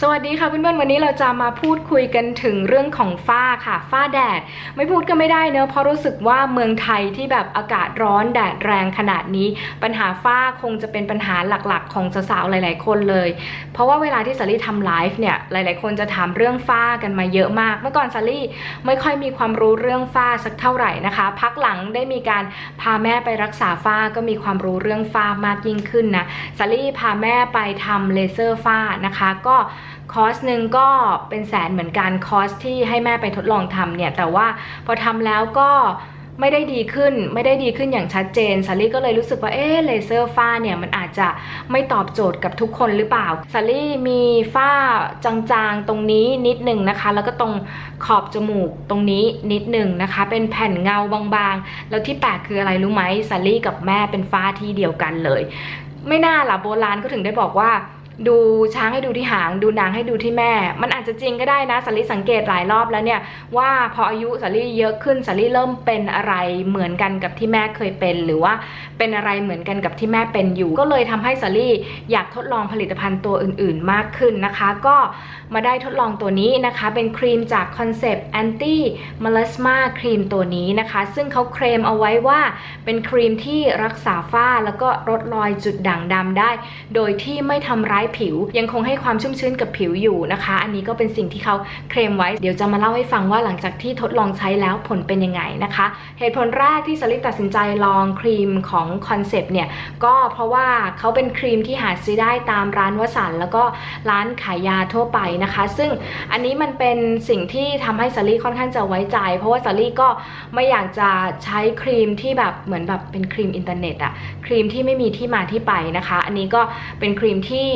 สวัสดีค่ะเพื่อนๆวันนี้เราจะมาพูดคุยกันถึงเรื่องของฝ้าค่ะ ฝ้าแดด ไม่พูดก็ไม่ได้เนอะเพราะรู้สึกว่าเมืองไทยที่แบบอากาศร้อนแดดแรงขนาดนี้ ปัญหาฝ้าคงจะเป็นปัญหาหลักๆ ของสาวๆหลาย ๆ คนเลย เพราะว่าเวลาที่สาลี่ทำไลฟ์เนี่ยหลายๆ คนจะถามเรื่องฝ้ากันมาเยอะมาก เมื่อก่อนสาลี่ไม่ค่อยมีความรู้เรื่องฝ้าสักเท่าไหร่นะคะ พักหลังได้มีการพาแม่ไปรักษาฝ้าก็มีความรู้เรื่องฝ้ามากยิ่งขึ้นนะสาลี่พาแม่ไปทำเลเซอร์ฝ้านะคะก็คอร์สหนึ่งก็เป็นแสนเหมือนกันคอร์สที่ให้แม่ไปทดลองทำเนี่ย แต่ว่าพอทำแล้วก็ไม่ได้ดีขึ้นไม่ได้ดีขึ้นอย่างชัดเจนสาลี่ก็เลยรู้สึกว่าเอ๊ะเลเซอร์ฝ้าเนี่ยมันอาจจะไม่ตอบโจทย์กับทุกคนหรือเปล่าสาลี่มีฝ้าจางๆตรงนี้นิดหนึ่งนะคะ แล้วก็ตรงขอบจมูกตรงนี้นิดหนึ่งนะคะ เป็นแผ่นเงาบางๆ แล้วที่แปลกคืออะไรรู้ไหมสาลี่กับแม่เป็นฝ้าที่เดียวกันเลย ไม่น่าล่ะโบราณก็ถึงได้บอกว่า ดูช้างให้ดูที่หาง ดูนางให้ดูที่แม่ มันอาจจะจริงก็ได้นะสาลี่สังเกตหลายรอบแล้วเนี่ยว่าพออายุสาลี่เยอะขึ้นสาลี่เริ่มเป็นอะไรเหมือนกันกับที่แม่เคยเป็น หรือว่าเป็นอะไรเหมือนกันกับที่แม่เป็นอยู่ ก็เลยทำให้สาลี่อยากทดลองผลิตภัณฑ์ตัวอื่น ๆ มากขึ้นนะคะ ก็มาได้ทดลองตัวนี้นะคะ เป็นครีมจากคอนเซปต์ anti melasma ครีมตัวนี้นะคะ ซึ่งเขาเคลมเอาไว้ว่าเป็นครีมที่รักษาฝ้าแล้วก็ลดรอยจุดด่างดำได้ โดยที่ไม่ทำร้ายผิว ยังคงให้ความชุ่มชื้นกับผิวอยู่นะคะ อันนี้ก็เป็นสิ่งที่เขาเคลมไว้ เดี๋ยวจะมาเล่าให้ฟังว่าหลังจากที่ทดลองใช้แล้วผลเป็นยังไงนะคะ เหตุผลแรกที่สลิปตัดสินใจลองครีมของคอนเซปต์เนี่ยก็เพราะว่าเขาเป็นครีมที่หาซื้อได้ตามร้านวสันต์แล้วก็ร้านขายยาทั่วไปนะคะ ซึ่งอันนี้มันเป็นสิ่งที่ทำให้สาลี่ค่อนข้างจะไว้ใจ เพราะว่าสาลี่ก็ไม่อยากจะใช้ครีมที่แบบเหมือนแบบเป็นครีมอินเทอร์เน็ตอะครีมที่ไม่มีที่มาที่ไปนะคะ อันนี้ก็เป็นครีมที่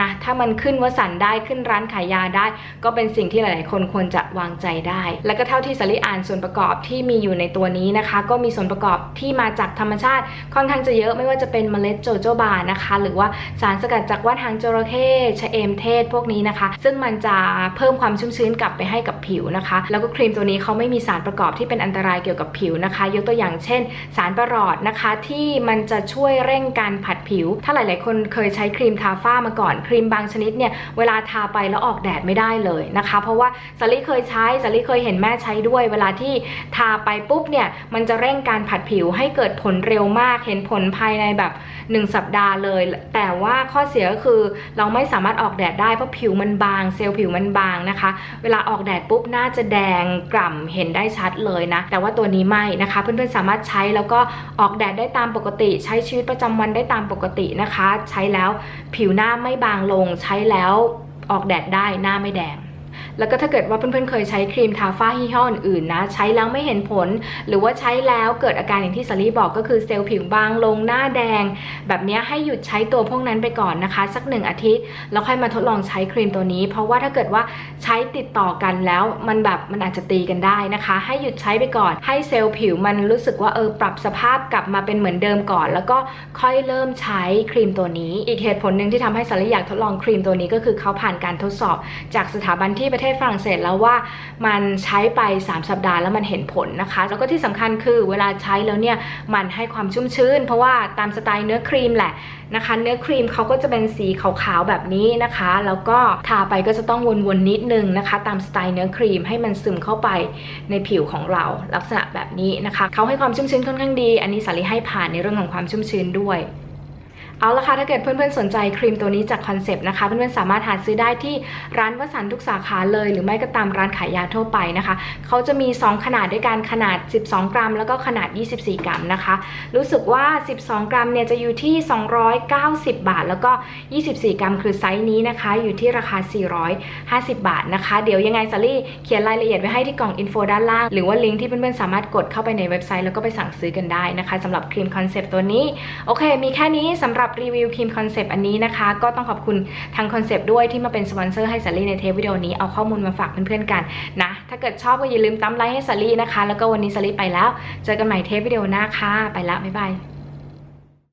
นะถ้ามันขึ้นวสันได้ขึ้นร้านขายยาได้ ก็เป็นสิ่งที่หลาย ๆ คนควรจะวางใจได้ แล้วก็เท่าที่สาลี่อ่านส่วนประกอบที่มีอยู่ในตัวนี้นะคะ ก็มีส่วนประกอบที่มาจากธรรมชาติ ค่อนข้างจะเยอะไม่ว่าจะเป็นเมล็ดโจโจบานะคะ หรือว่าสารสกัดจากว่านหางจระเข้ชะเอมเทศพวกนี้นะคะ ซึ่งมันจะเพิ่มความชุ่มชื้นกลับไปให้กับผิวนะคะ แล้วก็ครีมตัวนี้เขาไม่มีสารประกอบที่เป็นอันตรายเกี่ยวกับผิวนะคะ ยกตัวอย่างเช่น สารประหลอดนะคะ ที่มันจะช่วยเร่งการผัดผิว ถ้าหลาย ๆ คนเคยใช้ครีมทาฝ้ามากก่อนครีมบางชนิดเนี่ยเวลาทาไปแล้วออกแดดไม่ได้เลยนะคะ เพราะว่าสลีเคยใช้สลีเคยเห็นแม่ใช้ด้วย เวลาที่ทาไปปุ๊บเนี่ยมันจะเร่งการผัดผิวให้เกิดผลเร็วมากเห็นผลภายในแบบ 1 สัปดาห์เลย แต่ว่าข้อเสียก็คือเราไม่สามารถออกแดดได้เพราะผิวมันบาง เซลล์ผิวมันบางนะคะ เวลาออกแดดปุ๊บหน้าจะแดงกล่ำเห็นได้ชัดเลยนะ แต่ว่าตัวนี้ไม่นะคะ เพื่อนๆสามารถใช้แล้วก็ออกแดดได้ตามปกติ ใช้ชีวิตประจำวันได้ตามปกตินะคะ ใช้แล้วผิวหน้าไม่บางลงใช้แล้วออกแดดได้หน้าไม่แดงแล้วก็ถ้าเกิดว่าเพื่อนๆเคยใช้ครีมทาฝ้ายี่ห้ออื่นๆนะใช้แล้วไม่เห็นผล หรือว่าใช้แล้วเกิดอาการอย่างที่สาลี่บอกก็คือเซลล์ผิวบางลงหน้าแดง แบบนี้ให้หยุดใช้ตัวพวกนั้นไปก่อนนะคะ สักหนึ่งอาทิตย์แล้วค่อยมาทดลองใช้ครีมตัวนี้ เพราะว่าถ้าเกิดว่าใช้ติดต่อกันแล้วมันแบบมันอาจจะตีกันได้นะคะ ให้หยุดใช้ไปก่อนให้เซลล์ผิวมันรู้สึกว่าเออปรับสภาพกลับมาเป็นเหมือนเดิมก่อน แล้วก็ค่อยเริ่มใช้ครีมตัวนี้ อีกเหตุผลหนึ่งที่ทำให้สาลี่อยากทดลองครีมตัวนี้ก็คือเขาผ่านการทดสอบจากสถาบันที่ประเทศฝรั่งเศสแล้วว่ามันใช้ไป 3 สัปดาห์แล้วมันเห็นผลนะคะ แล้วก็ที่สำคัญคือเวลาใช้แล้วเนี่ยมันให้ความชุ่มชื้น เพราะว่าตามสไตล์เนื้อครีมแหละนะคะ เนื้อครีมเขาก็จะเป็นสีขาวๆแบบนี้นะคะ แล้วก็ทาไปก็จะต้องวนๆนิดนึงนะคะ ตามสไตล์เนื้อครีมให้มันซึมเข้าไปในผิวของเราลักษณะแบบนี้นะคะเขาให้ความชุ่มชื้นค่อนข้างดี อันนี้สาลีให้ผ่านในเรื่องของความชุ่มชื้นด้วย เอาละค่ะถ้าเกิดเพื่อนๆสนใจครีมตัวนี้จากคอนเซปต์นะคะ เพื่อนๆสามารถหาซื้อได้ที่ร้านวสันทุกสาขาเลย หรือไม่ก็ตามร้านขายยาทั่วไปนะคะเขาจะมี 2 ขนาดด้วยกันขนาด 12 กรัม แล้วก็ขนาด 24 กรัมนะคะ รู้สึกว่า 12 กรัมเนี่ยจะอยู่ที่ 290 บาท แล้วก็ 24 กรัมคือไซส์นี้นะคะ อยู่ที่ราคา 450 บาทนะคะ เดี๋ยวยังไงซารี่เขียนรายละเอียดไว้ให้ที่กล่องอินโฟด้านล่าง หรือว่าลิงก์ที่เพื่อนๆสามารถกดเข้าไปในเว็บไซต์แล้วก็ไปสั่งซื้อกันได้นะคะสำหรับครีมคอนเซปต์ตัวนี้โอเค มีแค่นี้สำหรับรีวิวครีมคอนเซปต์อันนี้นะคะ ก็ต้องขอบคุณทางคอนเซปต์ด้วยที่มาเป็นสปอนเซอร์ให้สาลี่ในเทปวิดีโอนี้เอาข้อมูลมาฝากเพื่อนๆกันนะ ถ้าเกิดชอบก็อย่าลืมตั้มไลค์ให้สาลี่นะคะ แล้วก็วันนี้สาลี่ไปแล้ว เจอกันใหม่เทปวิดีโอหน้าค่ะ ไปแล้วบ๊ายบาย